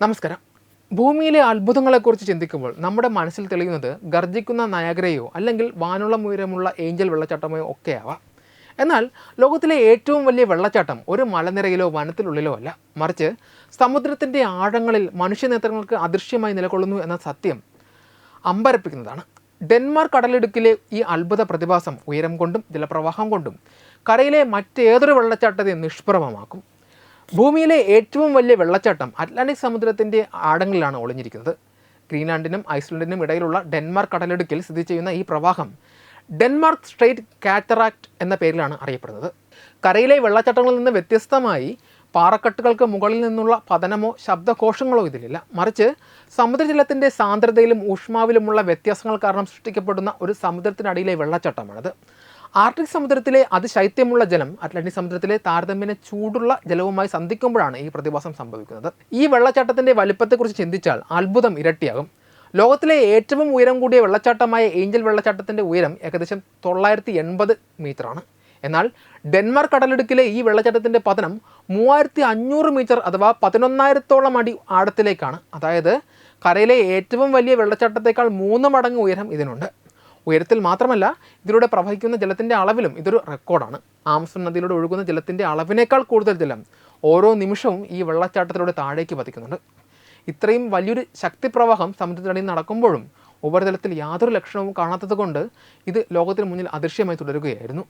നമസ്കാരം. ഭൂമിയിലെ അത്ഭുതങ്ങളെക്കുറിച്ച് ചിന്തിക്കുമ്പോൾ നമ്മുടെ മനസ്സിൽ തെളിയുന്നത് ഗർജിക്കുന്ന നയഗ്രയോ അല്ലെങ്കിൽ വാനുള്ള ഉയരമുള്ള ഏഞ്ചൽ വെള്ളച്ചാട്ടമോ ഒക്കെ ആവാം എന്നാൽ ലോകത്തിലെ ഏറ്റവും വലിയ വെള്ളച്ചാട്ടം ഒരു മലനിരയിലോ വനത്തിനുള്ളിലോ അല്ല. മറിച്ച് സമുദ്രത്തിന്റെ ആഴങ്ങളിൽ മനുഷ്യനേത്രങ്ങൾക്ക് അദൃശ്യമായി നിലകൊള്ളുന്നു എന്ന സത്യം അമ്പരപ്പിക്കുന്നതാണ്. ഡെൻമാർക്ക് കടലിടുക്കിലെ ഈ അത്ഭുത പ്രതിഭാസം ഉയരം കൊണ്ടും ജലപ്രവാഹം കൊണ്ടും കരയിലെ മറ്റേതൊരു വെള്ളച്ചാട്ടത്തെ നിഷ്പ്രഭമാക്കും. ഭൂമിയിലെ ഏറ്റവും വലിയ വെള്ളച്ചാട്ടം അറ്റ്ലാന്റിക് സമുദ്രത്തിന്റെ ആഴങ്ങളിലാണ് ഒളിഞ്ഞിരിക്കുന്നത്. ഗ്രീൻലാൻഡിനും ഐസ്ലൻഡിനും ഇടയിലുള്ള ഡെൻമാർക്ക് കടലിടുക്കിൽ സ്ഥിതി ചെയ്യുന്ന ഈ പ്രവാഹം ഡെൻമാർക്ക് സ്ട്രേറ്റ് കാറ്ററാക്ട് എന്ന പേരിലാണ് അറിയപ്പെടുന്നത്. കരയിലെ വെള്ളച്ചാട്ടങ്ങളിൽ നിന്ന് വ്യത്യസ്തമായി പാറക്കെട്ടുകൾക്ക് മുകളിൽ നിന്നുള്ള പതനമോ ശബ്ദകോശങ്ങളോ ഇതിലില്ല. മറിച്ച് സമുദ്രജലത്തിന്റെ സാന്ദ്രതയിലും ഊഷ്മാവിലുമുള്ള വ്യത്യാസങ്ങൾ കാരണം സൃഷ്ടിക്കപ്പെടുന്ന ഒരു സമുദ്രത്തിനടിയിലെ വെള്ളച്ചാട്ടമാണിത്. ആർട്ടിക് സമുദ്രത്തിലെ അതിശൈത്യമുള്ള ജലം അറ്റ്ലാന്റിക് സമുദ്രത്തിലെ താരതമ്യേന ചൂടുള്ള ജലവുമായി സന്ധിക്കുമ്പോഴാണ് ഈ പ്രതിഭാസം സംഭവിക്കുന്നത്. ഈ വെള്ളച്ചാട്ടത്തിന്റെ വലിപ്പത്തെക്കുറിച്ച് ചിന്തിച്ചാൽ അത്ഭുതം ഇരട്ടിയാകും. ലോകത്തിലെ ഏറ്റവും ഉയരം കൂടിയ വെള്ളച്ചാട്ടമായ ഏഞ്ചൽ വെള്ളച്ചാട്ടത്തിന്റെ ഉയരം ഏകദേശം തൊള്ളായിരത്തി എൺപത് മീറ്ററാണ്. എന്നാൽ ഡെൻമാർക്ക് കടലിടുക്കിലെ ഈ വെള്ളച്ചാട്ടത്തിന്റെ പതനം മൂവായിരത്തി അഞ്ഞൂറ് മീറ്റർ അഥവാ പതിനൊന്നായിരത്തോളം അടി ആഴത്തിലേക്കാണ്. അതായത് കരയിലെ ഏറ്റവും വലിയ വെള്ളച്ചാട്ടത്തേക്കാൾ മൂന്ന് മടങ്ങ് ഉയരം ഇതിനുണ്ട്. ഉയരത്തിൽ മാത്രമല്ല ഇതിലൂടെ പ്രവഹിക്കുന്ന ജലത്തിന്റെ അളവിലും ഇതൊരു റെക്കോർഡാണ്. ആംസൺ നദിയിലൂടെ ഒഴുകുന്ന ജലത്തിന്റെ അളവിനേക്കാൾ കൂടുതൽ ജലം ഓരോ നിമിഷവും ഈ വെള്ളച്ചാട്ടത്തിലൂടെ താഴേക്ക് പതിക്കുന്നുണ്ട്. ഇത്രയും വലിയൊരു ശക്തിപ്രവാഹം സമുദ്രത്തിനടിയിൽ നടക്കുമ്പോഴും ഉപരിതലത്തിൽ യാതൊരു ലക്ഷണവും കാണാത്തത് കൊണ്ട് ഇത് ലോകത്തിന് മുന്നിൽ അദൃശ്യമായി തുടരുകയായിരുന്നു.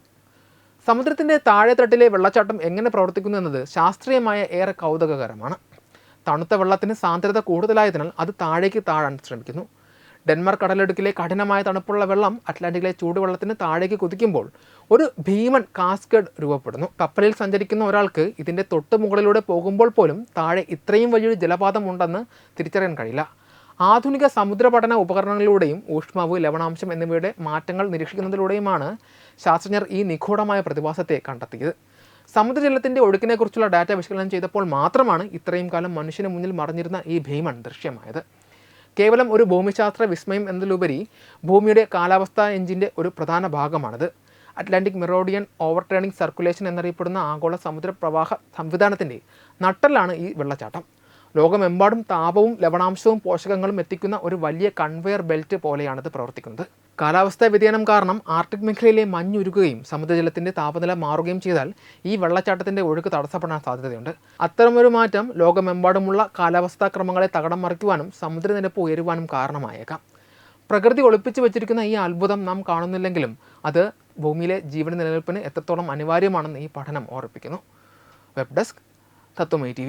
സമുദ്രത്തിന്റെ താഴെത്തട്ടിലെ വെള്ളച്ചാട്ടം എങ്ങനെ പ്രവർത്തിക്കുന്നു എന്നത് ശാസ്ത്രീയമായ ഏറെ കൗതുകകരമാണ്. തണുത്ത വെള്ളത്തിന് സാന്ദ്രത കൂടുതലായതിനാൽ അത് താഴേക്ക് താഴാൻ ശ്രമിക്കുന്നു. ഡെൻമാർക്ക് കടലിടുക്കിലെ കഠിനമായ തണുപ്പുള്ള വെള്ളം അറ്റ്ലാന്റിക്കിലെ ചൂടുവെള്ളത്തിന് താഴേക്ക് കുതിക്കുമ്പോൾ ഒരു ഭീമൻ കാസ്കേഡ് രൂപപ്പെടുന്നു. കപ്പലിൽ സഞ്ചരിക്കുന്ന ഒരാൾക്ക് ഇതിന്റെ തൊട്ട് മുകളിലൂടെ പോകുമ്പോൾ പോലും താഴെ ഇത്രയും വലിയൊരു ജലപാതം ഉണ്ടെന്ന് തിരിച്ചറിയാൻ കഴിയില്ല. ആധുനിക സമുദ്ര പഠന ഉപകരണങ്ങളിലൂടെയും ഊഷ്മാവ് ലവണാംശം എന്നിവയുടെ മാറ്റങ്ങൾ നിരീക്ഷിക്കുന്നതിലൂടെയുമാണ് ശാസ്ത്രജ്ഞർ ഈ നിഗൂഢമായ പ്രതിഭാസത്തെ കണ്ടെത്തിയത്. സമുദ്രജലത്തിന്റെ ഒഴുക്കിനെക്കുറിച്ചുള്ള ഡാറ്റ വിശകലനം ചെയ്തപ്പോൾ മാത്രമാണ് ഇത്രയും കാലം മനുഷ്യന് മുന്നിൽ മറഞ്ഞിരുന്ന ഈ ഭീമൻ ദൃശ്യമായത്. കേവലം ഒരു ഭൂമിശാസ്ത്ര വിസ്മയം എന്നതിലുപരി ഭൂമിയുടെ കാലാവസ്ഥാ എഞ്ചിന്റെ ഒരു പ്രധാന ഭാഗമാണിത്. Atlantic meridional overturning circulation എന്നറിയപ്പെടുന്ന ആഗോള സമുദ്രപ്രവാഹ സംവിധാനത്തിന്റെ നട്ടലാണ് ഈ വെള്ളച്ചാട്ടം. ലോകമെമ്പാടും താപവും ലവണാംശവും പോഷകങ്ങളും എത്തിക്കുന്ന ഒരു വലിയ കൺവെയർ ബെൽറ്റ് പോലെയാണിത് പ്രവർത്തിക്കുന്നത്. കാലാവസ്ഥാ വ്യതിയാനം കാരണം ആർട്ടിക് മേഖലയിലെ മഞ്ഞുരുകുകയും സമുദ്രജലത്തിന്റെ താപനില മാറുകയും ചെയ്താൽ ഈ വെള്ളച്ചാട്ടത്തിന്റെ ഒഴുക്ക് തടസ്സപ്പെടാൻ സാധ്യതയുണ്ട്. അത്തരമൊരു മാറ്റം ലോകമെമ്പാടുമുള്ള കാലാവസ്ഥാ ക്രമങ്ങളെ തകടം മറിക്കുവാനും സമുദ്രനിരപ്പ് ഉയരുവാനും കാരണമായേക്കാം. പ്രകൃതി ഒളിപ്പിച്ചു വെച്ചിരിക്കുന്ന ഈ അത്ഭുതം നാം കാണുന്നില്ലെങ്കിലും അത് ഭൂമിയിലെ ജീവൻ നിലനിൽപ്പിന് എത്രത്തോളം അനിവാര്യമാണെന്ന് ഈ പഠനം ഓർപ്പിക്കുന്നു വെബ് ഡെസ്ക് തത്വമൈ ടി